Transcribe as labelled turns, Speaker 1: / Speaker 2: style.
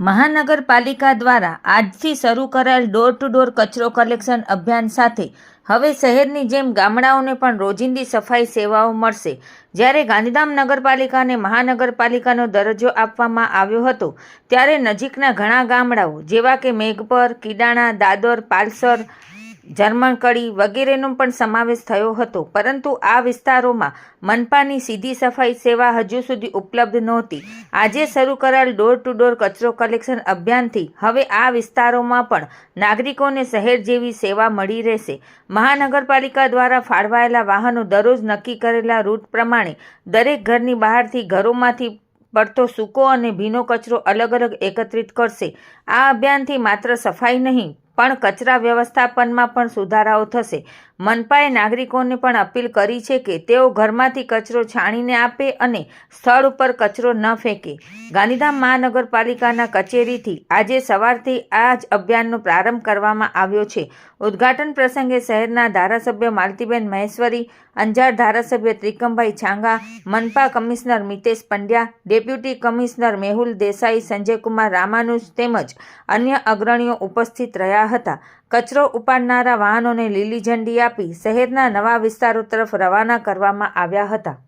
Speaker 1: મહાનગરપાલિકા દ્વારા આજથી શરૂ કરાયેલ ડોર ટુ ડોર કચરો કલેક્શન અભિયાન સાથે હવે શહેરની જેમ ગામડાઓને પણ રોજિંદી સફાઈ સેવાઓ મળશે. જ્યારે ગાંધીધામ નગરપાલિકાને મહાનગરપાલિકાનો દરજ્જો આપવામાં આવ્યો હતો, ત્યારે નજીકના ઘણા ગામડાઓ જેવા કે મેઘપર, કીડાણા, દાદર, પાલસર જર્મનકડી વગેરેનો પણ સમાવેશ થયો હતો, પરંતુ આ વિસ્તારોમાં મનપાની સીધી સફાઈ સેવા હજુ સુધી ઉપલબ્ધ નહોતી. આજે શરૂ કરાયેલ ડોર ટુ ડોર કચરો કલેક્શન અભિયાનથી હવે આ વિસ્તારોમાં પણ નાગરિકોને શહેર જેવી સેવા મળી રહેશે. મહાનગરપાલિકા દ્વારા ફાળવાયેલા વાહનો દરરોજ નક્કી કરેલા રૂટ પ્રમાણે દરેક ઘરની બહારથી ઘરોમાંથી પડતો સૂકો અને ભીનો કચરો અલગ અલગ એકત્રિત કરશે. આ અભિયાનથી માત્ર સફાઈ નહીં પણ કચરા વ્યવસ્થાપનમાં પણ સુધારાઓ થશે. મનપાએ નાગરિકોને પણ અપીલ કરી છે કે તેઓ ઘરમાંથી કચરો છાણીને આપે અને સ્થળ ઉપર કચરો ન ફેંકે. ગાંધીધામ મહાનગરપાલિકાના કચેરીથી આજે સવારથી આ જ અભિયાનનો પ્રારંભ કરવામાં આવ્યો છે. ઉદ્ઘાટન પ્રસંગે શહેરના ધારાસભ્ય માલતીબેન મહેશ્વરી, અંજાર ધારાસભ્ય Trikambhai Chhanga, મનપા commissioner Mitesh Pandya, deputy commissioner Mehul Desai, Sanjaykumar Ramanuj તેમજ અન્ય અગ્રણીઓ ઉપસ્થિત રહ્યા હતા. કચરો ઉપાડનારા વાહનોને લીલી ઝંડી આપી શહેરના નવા વિસ્તારો તરફ રવાના કરવામાં આવ્યા હતા.